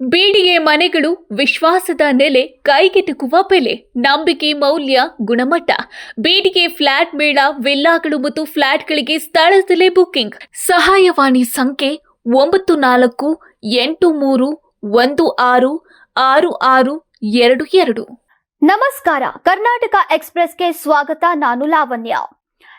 ಬೀಡಿಗೆ ಮನೆಗಳು ವಿಶ್ವಾಸದ ನೆಲೆ ಕೈಗೆಟುಕುವ ಬೆಲೆ, ನಂಬಿಕೆ, ಮೌಲ್ಯ, ಗುಣಮಟ್ಟ. ಬೀಡಿಗೆ ಫ್ಲಾಟ್ ಮೇಳ, ವಿಲ್ಲಾಗಳು ಮತ್ತು ಫ್ಲಾಟ್ಗಳಿಗೆ ಸ್ಥಳದಲ್ಲೇ ಬುಕ್ಕಿಂಗ್ ಸಹಾಯವಾಣಿ ಸಂಖ್ಯೆ ಒಂಬತ್ತು ನಾಲ್ಕು ಎಂಟು ಮೂರು ಒಂದು ಆರು ಆರು ಆರು ಎರಡು ಎರಡು. ನಮಸ್ಕಾರ ಕರ್ನಾಟಕ ಎಕ್ಸ್ಪ್ರೆಸ್ಗೆ ಸ್ವಾಗತ ನಾನು Lavanya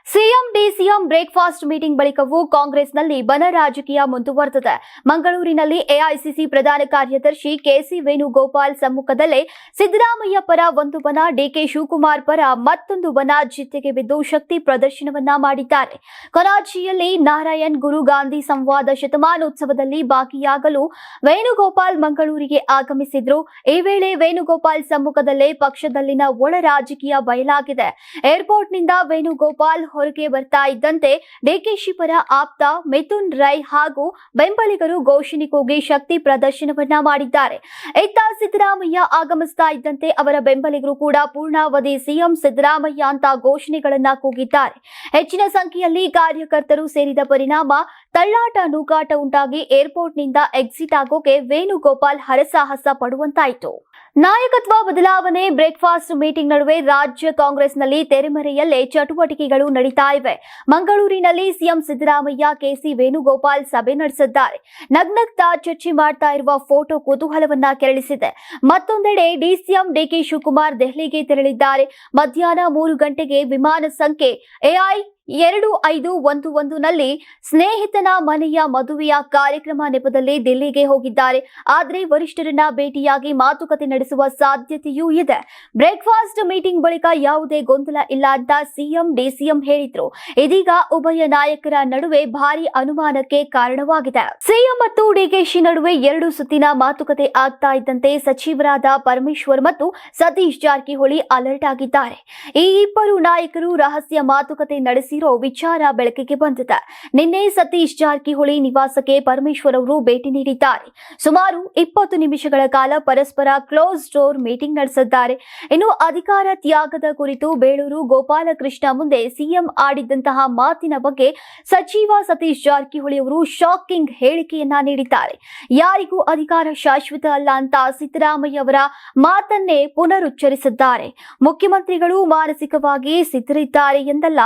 CM DCM breakfast meeting ಬಳಿಕವೂ ಕಾಂಗ್ರೆಸ್ನಲ್ಲಿ ಬನ ರಾಜಕೀಯ ಮುಂದುವರೆದಿದೆ. ಮಂಗಳೂರಿನಲ್ಲಿ ಎಐಸಿಸಿ ಪ್ರಧಾನ ಕಾರ್ಯದರ್ಶಿ ಕೆಸಿ ವೇಣುಗೋಪಾಲ್ ಸಮ್ಮುಖದಲ್ಲೇ ಸಿದ್ದರಾಮಯ್ಯ ಪರ ಒಂದು ಬನ, ಡಿಕೆ ಶಿವಕುಮಾರ್ ಪರ ಮತ್ತೊಂದು ಬನ ಜಿತ್ತೆಗೆ ಬಿದ್ದು ಶಕ್ತಿ ಪ್ರದರ್ಶನವನ್ನ ಮಾಡಿದ್ದಾರೆ. ಕರಾಚಿಯಲ್ಲಿ ನಾರಾಯಣ್ ಗುರು ಗಾಂಧಿ ಸಂವಾದ ಶತಮಾನೋತ್ಸವದಲ್ಲಿ ಭಾಗಿಯಾಗಲು ವೇಣುಗೋಪಾಲ್ ಮಂಗಳೂರಿಗೆ ಆಗಮಿಸಿದ್ರು. ಈ ವೇಳೆ ವೇಣುಗೋಪಾಲ್ ಸಮ್ಮುಖದಲ್ಲೇ ಪಕ್ಷದಲ್ಲಿನ ಒಳ ರಾಜಕೀಯ ಬಯಲಾಗಿದೆ. ಏರ್ಪೋರ್ಟ್ನಿಂದ ವೇಣುಗೋಪಾಲ್ ಹೊರಗೆ ಬರ್ತಾ ಇದ್ದಂತೆ ಡಿಕೆಶಿ ಪರ ಆಪ್ತ ಮಿಥುನ್ ರೈ ಹಾಗೂ ಬೆಂಬಲಿಗರು ಘೋಷಣೆ ಕೂಗಿ ಶಕ್ತಿ ಪ್ರದರ್ಶನವನ್ನ ಮಾಡಿದ್ದಾರೆ. ಇತ್ತ ಸಿದ್ದರಾಮಯ್ಯ ಆಗಮಿಸ್ತಾ ಇದ್ದಂತೆ ಅವರ ಬೆಂಬಲಿಗರು ಕೂಡ ಪೂರ್ಣಾವಧಿ ಸಿಎಂ ಸಿದ್ದರಾಮಯ್ಯ ಅಂತ ಘೋಷಣೆಗಳನ್ನ ಕೂಗಿದ್ದಾರೆ. ಹೆಚ್ಚಿನ ಸಂಖ್ಯೆಯಲ್ಲಿ ಕಾರ್ಯಕರ್ತರು ಸೇರಿದ ಪರಿಣಾಮ ತಳ್ಳಾಟ ನೂಕಾಟ ಉಂಟಾಗಿ ಏರ್ಪೋರ್ಟ್ನಿಂದ ಎಕ್ಸಿಟ್ ಆಗೋಕೆ ವೇಣುಗೋಪಾಲ್ ಹರಸಾಹಸ ಪಡುವಂತಾಯಿತು. ನಾಯಕತ್ವ ಬದಲಾವಣೆ, ಬ್ರೇಕ್ಫಾಸ್ಟ್ ಮೀಟಿಂಗ್ ನಡುವೆ ರಾಜ್ಯ ಕಾಂಗ್ರೆಸ್ನಲ್ಲಿ ತೆರೆಮರೆಯಲ್ಲೇ ಚಟುವಟಿಕೆಗಳು ನಡೀತಾ ಇವೆ. ಮಂಗಳೂರಿನಲ್ಲಿ ಸಿಎಂ ಸಿದ್ದರಾಮಯ್ಯ, ಕೆಸಿ ವೇಣುಗೋಪಾಲ್ ಸಭೆ ನಡೆಸಿದ್ದಾರೆ. ನಗ್ನಗ್ತಾ ಚರ್ಚೆ ಮಾಡ್ತಾ ಇರುವ ಫೋಟೋ ಕುತೂಹಲವನ್ನ ಕೆರಳಿಸಿದೆ. ಮತ್ತೊಂದೆಡೆ ಡಿಸಿಎಂ ಡಿಕೆ ಶಿವಕುಮಾರ್ ದೆಹಲಿಗೆ ತೆರಳಿದ್ದಾರೆ. ಮಧ್ಯಾಹ್ನ ಮೂರು ಗಂಟೆಗೆ ವಿಮಾನ ಸಂಖ್ಯೆ ಎಐ ಎರಡು ಐದು ಒಂದು ಒಂದು ನಲ್ಲಿ ಸ್ನೇಹಿತನ ಮನೆಯ ಮದುವೆಯ ಕಾರ್ಯಕ್ರಮ ನೆಪದಲ್ಲಿ ದಿಲ್ಲಿಗೆ ಹೋಗಿದ್ದಾರೆ. ಆದರೆ ವರಿಷ್ಠರನ್ನ ಭೇಟಿಯಾಗಿ ಮಾತುಕತೆ ನಡೆಸುವ ಸಾಧ್ಯತೆಯೂ ಇದೆ. ಬ್ರೇಕ್ಫಾಸ್ಟ್ ಮೀಟಿಂಗ್ ಬಳಿಕ ಯಾವುದೇ ಗೊಂದಲ ಇಲ್ಲ ಅಂತ ಸಿಎಂ, ಡಿಸಿಎಂ ಹೇಳಿದ್ರು. ಇದೀಗ ಉಭಯ ನಾಯಕರ ನಡುವೆ ಭಾರಿ ಅನುಮಾನಕ್ಕೆ ಕಾರಣವಾಗಿದೆ. ಸಿಎಂ ಮತ್ತು ಡಿಕೆಶಿ ನಡುವೆ ಎರಡು ಸುತ್ತಿನ ಮಾತುಕತೆ ಆಗ್ತಾ ಇದ್ದಂತೆ ಸಚಿವರಾದ ಪರಮೇಶ್ವರ್ ಮತ್ತು ಸತೀಶ್ ಜಾರಕಿಹೊಳಿ ಅಲರ್ಟ್ ಆಗಿದ್ದಾರೆ. ಈ ಇಬ್ಬರು ನಾಯಕರು ರಹಸ್ಯ ಮಾತುಕತೆ ನಡೆಸಿರೋ ವಿಚಾರ ಬೆಳಕಿಗೆ ಬಂದಿದೆ. ನಿನ್ನೆ ಸತೀಶ್ ಜಾರಕಿಹೊಳಿ ನಿವಾಸಕ್ಕೆ ಪರಮೇಶ್ವರ್ ಅವರು ಭೇಟಿ ನೀಡಿದ್ದಾರೆ. ಸುಮಾರು ಇಪ್ಪತ್ತು ನಿಮಿಷಗಳ ಕಾಲ ಪರಸ್ಪರ ಕ್ಲೋಸ್ ಡೋರ್ ಮೀಟಿಂಗ್ ನಡೆಸಿದ್ದಾರೆ. ಇನ್ನು ಅಧಿಕಾರ ತ್ಯಾಗದ ಕುರಿತು ಬೇಳೂರು ಗೋಪಾಲಕೃಷ್ಣ ಮುಂದೆ ಸಿಎಂ ಆಡಿದ್ದಂತಹ ಮಾತಿನ ಬಗ್ಗೆ ಸಚಿವ ಸತೀಶ್ ಜಾರಕಿಹೊಳಿ ಅವರು ಶಾಕಿಂಗ್ ಹೇಳಿಕೆಯನ್ನ ನೀಡಿದ್ದಾರೆ. ಯಾರಿಗೂ ಅಧಿಕಾರ ಶಾಶ್ವತ ಅಲ್ಲ ಅಂತ ಸಿದ್ದರಾಮಯ್ಯ ಅವರ ಮಾತನ್ನೇ ಪುನರುಚ್ಚರಿಸಿದ್ದಾರೆ. ಮುಖ್ಯಮಂತ್ರಿಗಳು ಮಾನಸಿಕವಾಗಿ ಸಿದ್ಧರಿದ್ದಾರೆ ಎಂದಲ್ಲ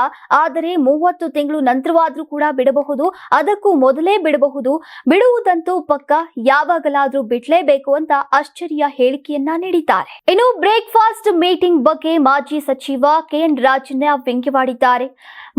ಆದರೆ ಮೂವತ್ತು ತಿಂಗಳು ನಂತರವಾದರೂ ಕೂಡ ಬಿಡಬಹುದು, ಅದಕ್ಕೂ ಮೊದಲೇ ಬಿಡಬಹುದು. ಬಿಡುವುದಂತೂ ಪಕ್ಕ ಯಾವಾಗಲಾದ್ರೂ ಬಿಡ್ಲೇಬೇಕು ಅಂತ ಆಶ್ಚರ್ಯ ಹೇಳಿಕೆಯನ್ನ ನೀಡಿದ್ದಾರೆ. ಇನ್ನು ಬ್ರೇಕ್ಫಾಸ್ಟ್ ಮೀಟಿಂಗ್ ಬಗ್ಗೆ ಮಾಜಿ ಸಚಿವ ಕೆಎನ್ ರಾಜಣ್ಣ ವ್ಯಂಗ್ಯವಾಡಿದ್ದಾರೆ.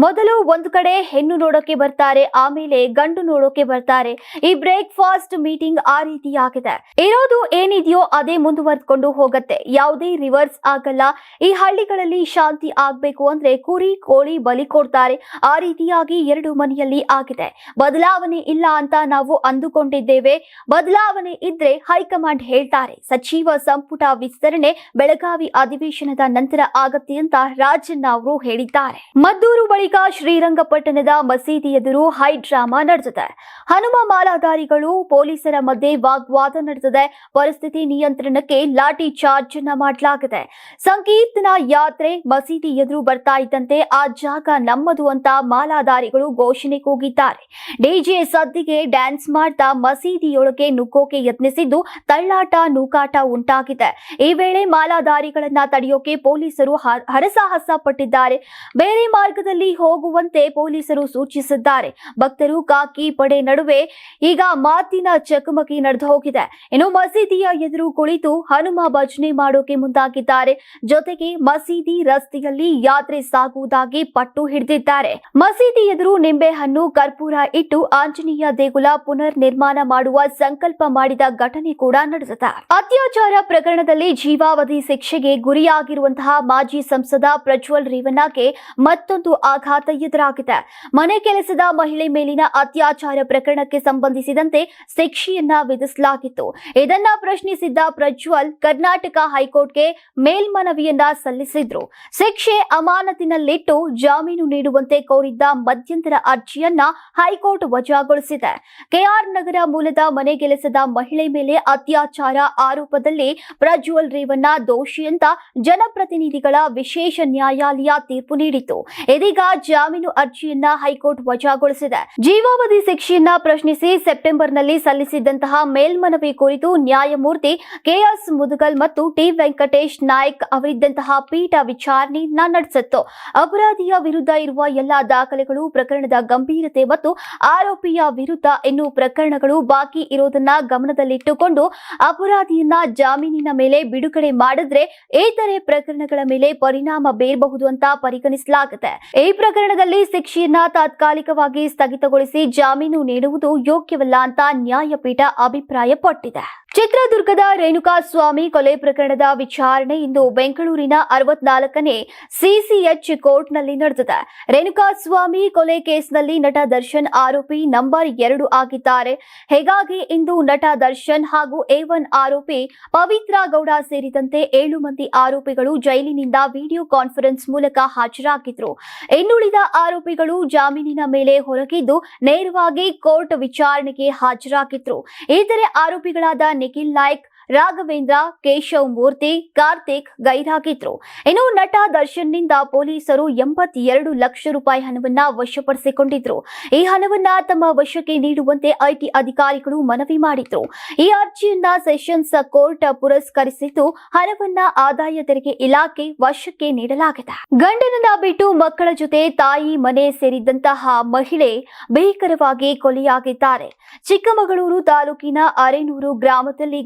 ಮೊದಲು ಒಂದು ಕಡೆ ಹೆಣ್ಣು ನೋಡೋಕೆ ಬರ್ತಾರೆ, ಆಮೇಲೆ ಗಂಡು ನೋಡೋಕೆ ಬರ್ತಾರೆ. ಈ ಬ್ರೇಕ್ಫಾಸ್ಟ್ ಮೀಟಿಂಗ್ ಆ ರೀತಿ ಆಗಿದೆ. ಇರೋದು ಏನಿದೆಯೋ ಅದೇ ಮುಂದುವರೆದುಕೊಂಡು ಹೋಗತ್ತೆ. ಯಾವುದೇ ರಿವರ್ಸ್ ಆಗಲ್ಲ. ಈ ಹಳ್ಳಿಗಳಲ್ಲಿ ಶಾಂತಿ ಆಗ್ಬೇಕು ಅಂದ್ರೆ ಕುರಿ, ಕೋಳಿ ಬಲಿ ಕೊಡ್ತಾರೆ. ಆ ರೀತಿಯಾಗಿ ಎರಡು ಮನೆಯಲ್ಲಿ ಆಗಿದೆ. ಬದಲಾವಣೆ ಇಲ್ಲ ಅಂತ ನಾವು ಅಂದುಕೊಂಡಿದ್ದೇವೆ. ಬದಲಾವಣೆ ಇದ್ರೆ ಹೈಕಮಾಂಡ್ ಹೇಳ್ತಾರೆ, ಸಚಿವ ಸಂಪುಟ ವಿಸ್ತರಣೆ ಬೆಳಗಾವಿ ಅಧಿವೇಶನದ ನಂತರ ಆಗತ್ತೆ ಅಂತ ರಾಜಣ್ಣ ಅವರು ಹೇಳಿದ್ದಾರೆ. ಮದ್ದೂರು ಬಳಿಕ ಶ್ರೀರಂಗಪಟ್ಟಣದ ಮಸೀದಿ ಎದುರು ಹೈ ಡ್ರಾಮಾ ನಡೆದಿದೆ. ಹನುಮ ಮಾಲಾಧಾರಿಗಳು ಪೊಲೀಸರ ಮಧ್ಯೆ ವಾಗ್ವಾದ ನಡೆದಿದೆ. ಪರಿಸ್ಥಿತಿ ನಿಯಂತ್ರಣಕ್ಕೆ ಲಾಠಿ ಚಾರ್ಜ್ ಅನ್ನ ಮಾಡಲಾಗಿದೆ. ಸಂಕೀರ್ತನ ಯಾತ್ರೆ ಮಸೀದಿ ಎದುರು ಬರ್ತಾ ಇದ್ದಂತೆ ಆ ಜಾಗ ನಮ್ಮದು ಅಂತ ಮಾಲಾಧಾರಿಗಳು ಘೋಷಣೆ ಕೂಗಿದ್ದಾರೆ. ಡಿಜೆ ಸದ್ದಿಗೆ ಡ್ಯಾನ್ಸ್ ಮಾಡ್ತಾ ಮಸೀದಿಯೊಳಗೆ ನುಗ್ಗೋಕೆ ಯತ್ನಿಸಿದ್ದು ತಳ್ಳಾಟ ನೂಕಾಟ ಉಂಟಾಗಿದೆ. ಈ ವೇಳೆ ಮಾಲಾಧಾರಿಗಳನ್ನ ತಡೆಯೋಕೆ ಪೊಲೀಸರು ಹರಸಾಹಸ ಪಟ್ಟಿದ್ದಾರೆ. ಬೇರೆ ಮಾರ್ಗದಲ್ಲಿ ಹೋಗುವಂತೆ ಪೊಲೀಸರು ಸೂಚಿಸಿದ್ದಾರೆ. ಭಕ್ತರು ಕಾಕಿ ಪಡೆ ನಡುವೆ ಈಗ ಮಾತಿನ ಚಕಮಕಿ ನಡೆದು ಹೋಗಿದೆ. ಇನ್ನು ಮಸೀದಿಯ ಎದುರು ಕುಳಿತು ಹನುಮ ಭಜನೆ ಮಾಡೋಕೆ ಮುಂದಾಗಿದ್ದಾರೆ. ಜೊತೆಗೆ ಮಸೀದಿ ರಸ್ತೆಯಲ್ಲಿ ಯಾತ್ರೆ ಸಾಗುವುದಾಗಿ ಪಟ್ಟು ಹಿಡಿದಿದ್ದಾರೆ. ಮಸೀದಿ ಎದುರು ನಿಂಬೆಹಣ್ಣು, ಕರ್ಪೂರ ಇಟ್ಟು ಆಂಜನೇಯ ದೇಗುಲ ಪುನರ್ ನಿರ್ಮಾಣ ಮಾಡುವ ಸಂಕಲ್ಪ ಮಾಡಿದ ಘಟನೆ ಕೂಡ ನಡೆದಿದೆ. ಅತ್ಯಾಚಾರ ಪ್ರಕರಣದಲ್ಲಿ ಜೀವಾವಧಿ ಶಿಕ್ಷೆಗೆ ಗುರಿಯಾಗಿರುವಂತಹ ಮಾಜಿ ಸಂಸದ ಪ್ರಜ್ವಲ್ ರೇವಣ್ಣಗೆ ಮತ್ತೊಂದು ಆಘಾತ. ಎದುರಾಗಿದೆ. ಮನೆ ಕೆಲಸದ ಮಹಿಳೆ ಮೇಲಿನ ಅತ್ಯಾಚಾರ ಪ್ರಕರಣಕ್ಕೆ ಸಂಬಂಧಿಸಿದಂತೆ ಶಿಕ್ಷೆಯನ್ನ ವಿಧಿಸಲಾಗಿತ್ತು. ಇದನ್ನ ಪ್ರಶ್ನಿಸಿದ್ದ ಪ್ರಜ್ವಲ್ ಕರ್ನಾಟಕ ಹೈಕೋರ್ಟ್ಗೆ ಮೇಲ್ಮನವಿಯನ್ನ ಸಲ್ಲಿಸಿದ್ರು. ಶಿಕ್ಷೆ ಅಮಾನತಿನಲ್ಲಿಟ್ಟು ಜಾಮೀನು ನೀಡುವಂತೆ ಕೋರಿದ್ದ ಮಧ್ಯಂತರ ಅರ್ಜಿಯನ್ನ ಹೈಕೋರ್ಟ್ ವಜಾಗೊಳಿಸಿದೆ. ಕೆಆರ್ ನಗರ ಮೂಲದ ಮನೆ ಕೆಲಸದ ಮಹಿಳೆ ಮೇಲೆ ಅತ್ಯಾಚಾರ ಆರೋಪದಲ್ಲಿ ಪ್ರಜ್ವಲ್ ರೇವಣ್ಣ ದೋಷಿ ಅಂತ ಜನಪ್ರತಿನಿಧಿಗಳ ವಿಶೇಷ ನ್ಯಾಯಾಲಯ ತೀರ್ಪು ನೀಡಿತು ಇದೀಗ ಜಾಮೀನು ಅರ್ಜಿಯನ್ನ ಹೈಕೋರ್ಟ್ ವಜಾಗೊಳಿಸಿದೆ. ಜೀವಾವಧಿ ಶಿಕ್ಷೆಯನ್ನ ಪ್ರಶ್ನಿಸಿ ಸೆಪ್ಟೆಂಬರ್ನಲ್ಲಿ ಸಲ್ಲಿಸಿದ್ದಂತಹ ಮೇಲ್ಮನವಿ ಕುರಿತು ನ್ಯಾಯಮೂರ್ತಿ ಕೆಎಸ್ ಮುದುಗಲ್ ಮತ್ತು ಟಿ ವೆಂಕಟೇಶ್ ನಾಯ್ಕ್ ಅವರಿದ್ದಂತಹ ಪೀಠ ವಿಚಾರಣೆಯನ್ನ ನಡೆಸಿತ್ತು ಅಪರಾಧಿಯ ವಿರುದ್ಧ ಇರುವ ಎಲ್ಲಾ ದಾಖಲೆಗಳು ಪ್ರಕರಣದ ಗಂಭೀರತೆ ಮತ್ತು ಆರೋಪಿಯ ವಿರುದ್ಧ ಇನ್ನು ಪ್ರಕರಣಗಳು ಬಾಕಿ ಇರೋದನ್ನ ಗಮನದಲ್ಲಿಟ್ಟುಕೊಂಡು ಅಪರಾಧಿಯನ್ನ ಜಾಮೀನಿನ ಮೇಲೆ ಬಿಡುಗಡೆ ಮಾಡಿದ್ರೆ ಇತರೆ ಪ್ರಕರಣಗಳ ಮೇಲೆ ಪರಿಣಾಮ ಬೀರಬಹುದು ಅಂತ ಪರಿಗಣಿಸಲಾಗುತ್ತೆ. ಈ ಪ್ರಕರಣದಲ್ಲಿ ಶಿಕ್ಷೆಯನ್ನ ತಾತ್ಕಾಲಿಕವಾಗಿ ಸ್ಥಗಿತಗೊಳಿಸಿ ಜಾಮೀನು ನೀಡುವುದು ಯೋಗ್ಯವಲ್ಲ ಅಂತ ನ್ಯಾಯಪೀಠ ಅಭಿಪ್ರಾಯಪಟ್ಟಿದೆ. ಚಿತ್ರದುರ್ಗದ ರೇಣುಕಾಸ್ವಾಮಿ ಕೊಲೆ ಪ್ರಕರಣದ ವಿಚಾರಣೆ ಇಂದು ಬೆಂಗಳೂರಿನ ಅರವತ್ನಾಲ್ಕನೇ ಸಿಸಿಎಚ್ ಕೋರ್ಟ್ನಲ್ಲಿ ನಡೆದಿದೆ. ರೇಣುಕಾ ಸ್ವಾಮಿ ಕೊಲೆ ಕೇಸ್ನಲ್ಲಿ ನಟ ದರ್ಶನ್ ಆರೋಪಿ ನಂಬರ್ ಎರಡು ಆಗಿದ್ದಾರೆ. ಹೀಗಾಗಿ ಇಂದು ನಟ ದರ್ಶನ್ ಹಾಗೂ ಎ ಒನ್ ಆರೋಪಿ ಪವಿತ್ರ ಗೌಡ ಸೇರಿದಂತೆ ಏಳು ಮಂದಿ ಆರೋಪಿಗಳು ಜೈಲಿನಿಂದ ವಿಡಿಯೋ ಕಾನ್ಫರೆನ್ಸ್ ಮೂಲಕ ಹಾಜರಾಗಿದ್ರು ಇನ್ನುಳಿದ ಆರೋಪಿಗಳು ಜಾಮೀನಿನ ಮೇಲೆ ಹೊರಗಿದ್ದು ನೇರವಾಗಿ ಕೋರ್ಟ್ ವಿಚಾರಣೆಗೆ ಹಾಜರಾಗಿದ್ರು ಇತರೆ ಆರೋಪಿಗಳಾದ ನಿಖಿಲ್ ನಾಯ್ಕ್ ರಾಘವೇಂದ್ರ, ಕೇಶವ್ ಮೂರ್ತಿ, ಕಾರ್ತಿಕ್ ಗೈರಾಗಿದ್ರು. ಇನ್ನು ನಟ ದರ್ಶನ್ನಿಂದ ಪೊಲೀಸರು ಎಂಬತ್ತೆರಡು ಲಕ್ಷ ರೂಪಾಯಿ ಹಣವನ್ನ ವಶಪಡಿಸಿಕೊಂಡಿದ್ರು. ಈ ಹಣವನ್ನ ತಮ್ಮ ವಶಕ್ಕೆ ನೀಡುವಂತೆ ಐಟಿ ಅಧಿಕಾರಿಗಳು ಮನವಿ ಮಾಡಿದ್ರು. ಈ ಅರ್ಜಿಯನ್ನ ಸೆಷನ್ಸ್ ಕೋರ್ಟ್ ಪುರಸ್ಕರಿಸಿದ್ದು ಹಣವನ್ನ ಆದಾಯ ತೆರಿಗೆ ಇಲಾಖೆ ವಶಕ್ಕೆ ನೀಡಲಾಗಿದೆ. ಗಂಡನನ್ನ ಬಿಟ್ಟು ಮಕ್ಕಳ ಜೊತೆ ತಾಯಿ, ಮನೆ ಸೇರಿದಂತಹ ಮಹಿಳೆ ಭೀಕರವಾಗಿ ಕೊಲೆಯಾಗಿದ್ದಾರೆ. ಚಿಕ್ಕಮಗಳೂರು ತಾಲೂಕಿನ ಅರೇನೂರು ಗ್ರಾಮದಲ್ಲಿ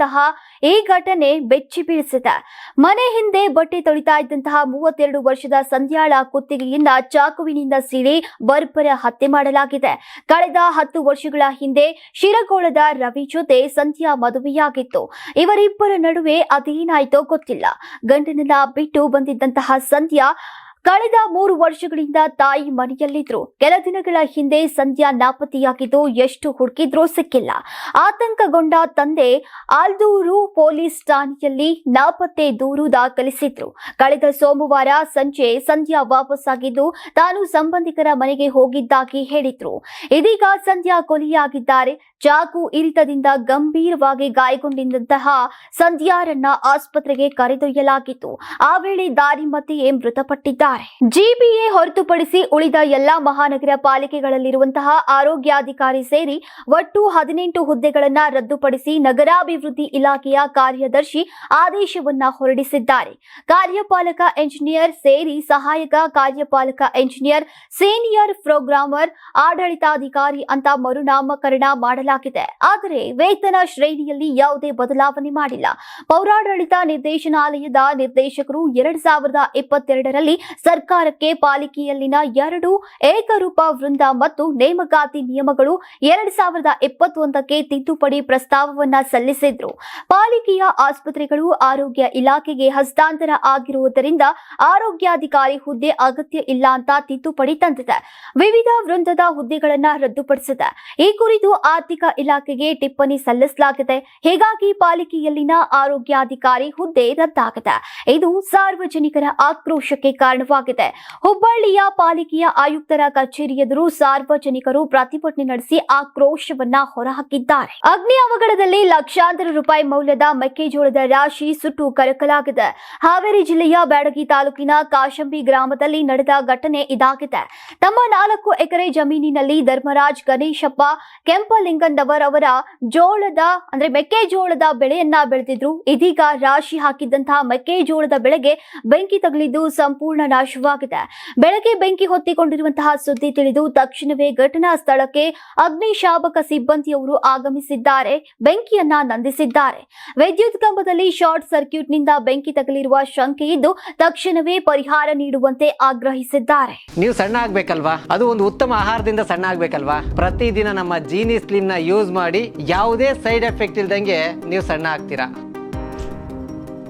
ನಡೆದಂತಹ ಈ ಘಟನೆ ಬೆಚ್ಚಿ ಬೀಳಿಸಿದೆ. ಮನೆ ಹಿಂದೆ ಬಟ್ಟೆ ತೊಳಿತಾ ಇದ್ದಂತಹ ಮೂವತ್ತೆರಡು ವರ್ಷದ ಸಂಧ್ಯಾಳ ಕುತ್ತಿಗೆಯಿಂದ ಚಾಕುವಿನಿಂದ ಸೀಳಿ ಬರ್ಬರ ಹತ್ಯೆ ಮಾಡಲಾಗಿದೆ. ಕಳೆದ ಹತ್ತು ವರ್ಷಗಳ ಹಿಂದೆ ಶಿರಗೋಳದ ರವಿ ಜೊತೆ ಸಂಧ್ಯಾ ಮದುವೆಯಾಗಿತ್ತು. ಇವರಿಬ್ಬರ ನಡುವೆ ಅದೇನಾಯ್ತೋ ಗೊತ್ತಿಲ್ಲ. ಗಂಡನನ್ನ ಬಿಟ್ಟು ಬಂದಿದ್ದಂತಹ ಸಂಧ್ಯಾ ಕಳೆದ ಮೂರು ವರ್ಷಗಳಿಂದ ತಾಯಿ ಮನೆಯಲ್ಲಿದ್ರು. ಕೆಲ ದಿನಗಳ ಹಿಂದೆ ಸಂಧ್ಯಾ ನಾಪತ್ತೆಯಾಗಿದ್ದು ಎಷ್ಟು ಹುಡುಕಿದ್ರೂ ಸಿಕ್ಕಿಲ್ಲ. ಆತಂಕಗೊಂಡ ತಂದೆ ಆಲ್ದೂರು ಪೊಲೀಸ್ ಠಾಣೆಯಲ್ಲಿ ನಾಪತ್ತೆ ದೂರು ದಾಖಲಿಸಿದ್ರು. ಕಳೆದ ಸೋಮವಾರ ಸಂಜೆ ಸಂಧ್ಯಾ ವಾಪಸ್ಸಾಗಿದ್ದು ತಾನು ಸಂಬಂಧಿಕರ ಮನೆಗೆ ಹೋಗಿದ್ದಾಗಿ ಹೇಳಿದ್ರು. ಇದೀಗ ಸಂಧ್ಯಾ ಕೊಲೆಯಾಗಿದ್ದಾರೆ. ಚಾಕು ಇರಿತದಿಂದ ಗಂಭೀರವಾಗಿ ಗಾಯಗೊಂಡಿದ್ದಂತಹ ಸಂಧ್ಯಾರನ್ನ ಆಸ್ಪತ್ರೆಗೆ ಕರೆದೊಯ್ಯಲಾಗಿತ್ತು. ಆ ವೇಳೆ ದಾರಿ ಮಧ್ಯೆಯೇ ಮೃತಪಟ್ಟಿದ್ದಾರೆ ಜಿಬಿಎ ಹೊರತುಪಡಿಸಿ ಉಳಿದ ಎಲ್ಲಾ ಮಹಾನಗರ ಪಾಲಿಕೆಗಳಲ್ಲಿರುವಂತಹ ಆರೋಗ್ಯಾಧಿಕಾರಿ ಸೇರಿ ಒಟ್ಟು ಹದಿನೆಂಟು ಹುದ್ದೆಗಳನ್ನ ರದ್ದುಪಡಿಸಿ ನಗರಾಭಿವೃದ್ಧಿ ಇಲಾಖೆಯ ಕಾರ್ಯದರ್ಶಿ ಆದೇಶವನ್ನ ಹೊರಡಿಸಿದ್ದಾರೆ. ಕಾರ್ಯಪಾಲಕ ಎಂಜಿನಿಯರ್ ಸೇರಿ ಸಹಾಯಕ ಕಾರ್ಯಪಾಲಕ ಎಂಜಿನಿಯರ್, ಸೀನಿಯರ್ ಪ್ರೋಗ್ರಾಮರ್, ಆಡಳಿತಾಧಿಕಾರಿ ಅಂತ ಮರುನಾಮಕರಣ ಮಾಡಲಾಗಿದೆ. ಆದರೆ ವೇತನ ಶ್ರೇಣಿಯಲ್ಲಿ ಯಾವುದೇ ಬದಲಾವಣೆ ಮಾಡಿಲ್ಲ. ಪೌರಾಡಳಿತ ನಿರ್ದೇಶನಾಲಯದ ನಿರ್ದೇಶಕರು ಎರಡ್ ಸಾವಿರದ ಇಪ್ಪತ್ತೆರಡರಲ್ಲಿ ಸರ್ಕಾರಕ್ಕೆ ಪಾಲಿಕೆಯಲ್ಲಿನ ಎರಡು ಏಕರೂಪ ವೃಂದ ಮತ್ತು ನೇಮಕಾತಿ ನಿಯಮಗಳು ಎರಡ್ ಸಾವಿರದ ಇಪ್ಪತ್ತೊಂದಕ್ಕೆ ತಿದ್ದುಪಡಿ ಪ್ರಸ್ತಾವವನ್ನ ಸಲ್ಲಿಸಿದ್ರು. ಪಾಲಿಕೆಯ ಆಸ್ಪತ್ರೆಗಳು ಆರೋಗ್ಯ ಇಲಾಖೆಗೆ ಹಸ್ತಾಂತರ ಆಗಿರುವುದರಿಂದ ಆರೋಗ್ಯಾಧಿಕಾರಿ ಹುದ್ದೆ ಅಗತ್ಯ ಇಲ್ಲ ಅಂತ ತಿದ್ದುಪಡಿ ತಂದಿದೆ. ವಿವಿಧ ವೃಂದದ ಹುದ್ದೆಗಳನ್ನ ರದ್ದುಪಡಿಸಿದೆ. ಈ ಕುರಿತು ಆರ್ಥಿಕ ಇಲಾಖೆಗೆ ಟಿಪ್ಪಣಿ ಸಲ್ಲಿಸಲಾಗಿದೆ. ಹೀಗಾಗಿ ಪಾಲಿಕೆಯಲ್ಲಿನ ಆರೋಗ್ಯಾಧಿಕಾರಿ ಹುದ್ದೆ ರದ್ದಾಗಿದೆ. ಇದು ಸಾರ್ವಜನಿಕರ ಆಕ್ರೋಶಕ್ಕೆ ಕಾರಣವಾಗಿದೆ. ಹುಬ್ಬಳ್ಳಿಯ ಪಾಲಿಕೆಯ ಆಯುಕ್ತರ ಕಚೇರಿ ಎದುರು ಸಾರ್ವಜನಿಕರು ಪ್ರತಿಭಟನೆ ನಡೆಸಿ ಆಕ್ರೋಶವನ್ನ ಹೊರಹಾಕಿದ್ದಾರೆ. ಅಗ್ನಿ ಅವಘಡದಲ್ಲಿ ಲಕ್ಷಾಂತರ ರೂಪಾಯಿ ಮೌಲ್ಯದ ಮೆಕ್ಕೆಜೋಳದ ರಾಶಿ ಸುಟ್ಟು ಕರಕಲಾಗಿದೆ. ಹಾವೇರಿ ಜಿಲ್ಲೆಯ ಬ್ಯಾಡಗಿ ತಾಲೂಕಿನ ಕಾಶಂಬಿ ಗ್ರಾಮದಲ್ಲಿ ನಡೆದ ಘಟನೆ ಇದಾಗಿದೆ. ತಮ್ಮ ನಾಲ್ಕು ಎಕರೆ ಜಮೀನಿನಲ್ಲಿ ಧರ್ಮರಾಜ್ ಗಣೇಶಪ್ಪ ಕೆಂಪಲಿಂಗಂದವರ್ ಅವರ ಜೋಳದ, ಅಂದ್ರೆ ಮೆಕ್ಕೆಜೋಳದ ಬೆಳೆಯನ್ನ ಬೆಳೆದಿದ್ರು. ಇದೀಗ ರಾಶಿ ಹಾಕಿದ್ದಂತಹ ಮೆಕ್ಕೆಜೋಳದ ಬೆಳೆಗೆ ಬೆಂಕಿ ತಗುಲಿದ್ದು ಸಂಪೂರ್ಣ ನಾಶವಾಗಿದೆ ಬೆಳಗ್ಗೆ ಬೆಂಕಿ ಹೊತ್ತಿಕೊಂಡಿರುವಂತಹ ಸುದ್ದಿ ತಿಳಿದು ತಕ್ಷಣವೇ ಘಟನಾ ಸ್ಥಳಕ್ಕೆ ಅಗ್ನಿಶಾಮಕ ಸಿಬ್ಬಂದಿಯವರು ಆಗಮಿಸಿದ್ದಾರೆ. ಬೆಂಕಿಯನ್ನ ನಂದಿಸಿದ್ದಾರೆ. ವಿದ್ಯುತ್ ಕಂಬದಲ್ಲಿ ಶಾರ್ಟ್ ಸರ್ಕ್ಯೂಟ್ನಿಂದ ಬೆಂಕಿ ತಗಲಿರುವ ಶಂಕೆ ಇದ್ದು ತಕ್ಷಣವೇ ಪರಿಹಾರ ನೀಡುವಂತೆ ಆಗ್ರಹಿಸಿದ್ದಾರೆ. ನೀವು ಸಣ್ಣ ಆಗ್ಬೇಕಲ್ವಾ? ಅದು ಒಂದು ಉತ್ತಮ ಆಹಾರದಿಂದ ಸಣ್ಣ ಆಗ್ಬೇಕಲ್ವಾ? ಪ್ರತಿದಿನ ನಮ್ಮ ಜೀನಿ ಸ್ಲಿಮ್ನ ಯೂಸ್ ಮಾಡಿ ಯಾವುದೇ ಸೈಡ್ ಎಫೆಕ್ಟ್ ಇಲ್ದಂಗೆ ನೀವು ಸಣ್ಣ ಆಗ್ತೀರಾ?